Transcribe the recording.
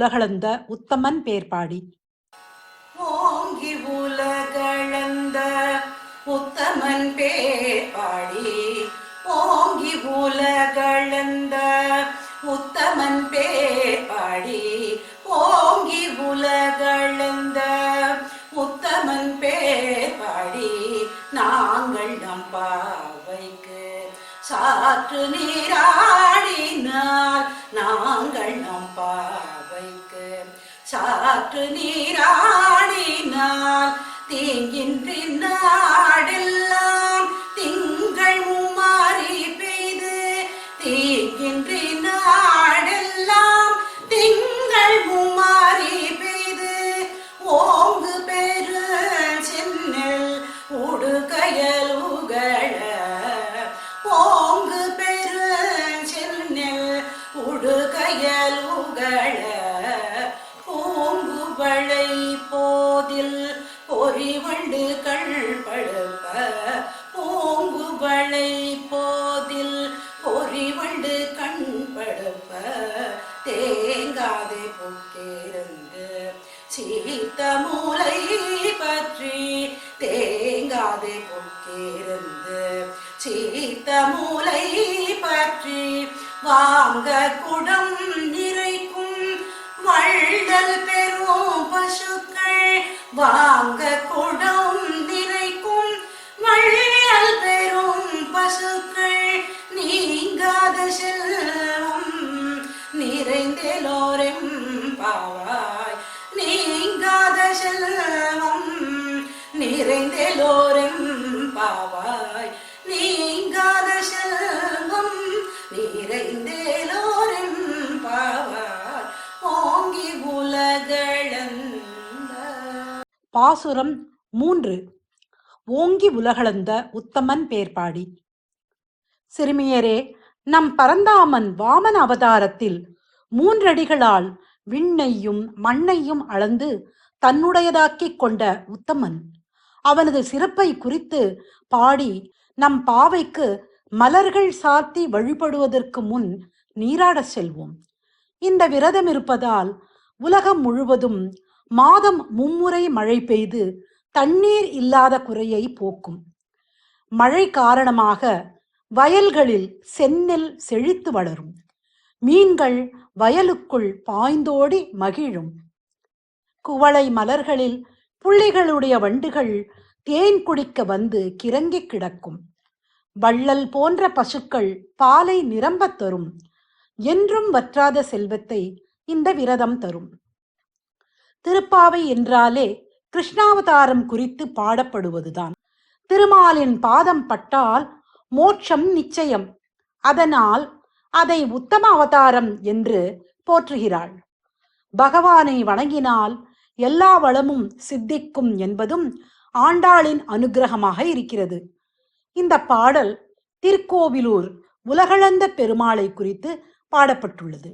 உலகளந்த உத்தமன் பேர்பாடி. ஓங்கி உலகளந்த உத்தமன் பேர்பாடி. ஓங்கி உலகளந்த உத்தமன் பேர்பாடி. ஓங்கி உலகளந்த உத்தமன் பேர்பாடி. நாங்கள் நம் பாவைக்கு சாற்று நீராடினால் நாங்கள் நம் பாவை சாற்று நீராடினால் தீங்கின்றி நாடெல்லாம் திங்கள் மாறி பெய்து தீங்கின்றி நாடெல்லாம் திங்கள் மாறி பெய்து ஓங்கு பெரு சென்னல் உடுகையல் உகழ ஓங்கு பெரு சென்னல் உடுகையல் உகழ பொறிவண்டு கள்படுப்ப பூங்குவளை போதில் பொறிவண்டு கண்படுப்ப தேங்காதே புக்கிருந்து சீத்த மூலை பற்றி தேங்காதே புக்கிருந்து சீத்த மூலை பற்றி வாங்க குடம் நிறைக்கும் வள்ளல் பெரும் பசுக்கள் வாங்க நிறைந்தெலோரெம் பாவாய். நீங்காத செல்வம் நிறைந்தெலோரெம் பாவாய். நீங்காத செல்வம் நிறைந்தேலோரெம் பாவாய். ஓங்கி உலகளந்த பாசுரம் மூன்று. ஓங்கி உலகளந்த உத்தமன் பேர்பாடி சிறுமியரே நம் பரந்தாமன் வாமன அவதாரத்தில் மூன்றடிகளால் விண்ணையும் மண்ணையும் அளந்து தன்னுடையதாக்கிக் கொண்ட உத்தமன். அவனது சிறப்பை குறித்து பாடி நம் பாவைக்கு மலர்கள் சாத்தி வழிபடுவதற்கு முன் நீராடச் செல்வோம். இந்த விரதம் இருப்பதால் உலகம் முழுவதும் மாதம் மும்முறை மழை பெய்து தண்ணீர் இல்லாத குறையை போக்கும். மழை காரணமாக வயல்களில் செந்நெல் செழித்து வளரும். மீன்கள் வயலுக்குள் பாய்ந்தோடி மகிழும். குவளை மலர்களில் புள்ளிகளுடைய வண்டுகள் தேன் குடிக்க வந்து கிறங்கிக் கிடக்கும். வள்ளல் போன்ற பசுக்கள் பாலை நிரம்பத் தரும். என்றும் வற்றாத செல்வத்தை இந்த விரதம் தரும். திருப்பாவை என்றாலே கிருஷ்ணாவதாரம் குறித்து பாடப்படுவதுதான். திருமாலின் பாதம் பட்டால் மோட்சம் நிச்சயம். அதனால் அதை உத்தம அவதாரம் என்று போற்றுகிறாள். பகவானை வணங்கினால் எல்லா வளமும் சித்திக்கும் என்பதும் ஆண்டாளின் அனுக்கிரகமாக இருக்கிறது. இந்த பாடல் திருக்கோவிலூர் உலகளந்த பெருமாளை குறித்து பாடப்பட்டுள்ளது.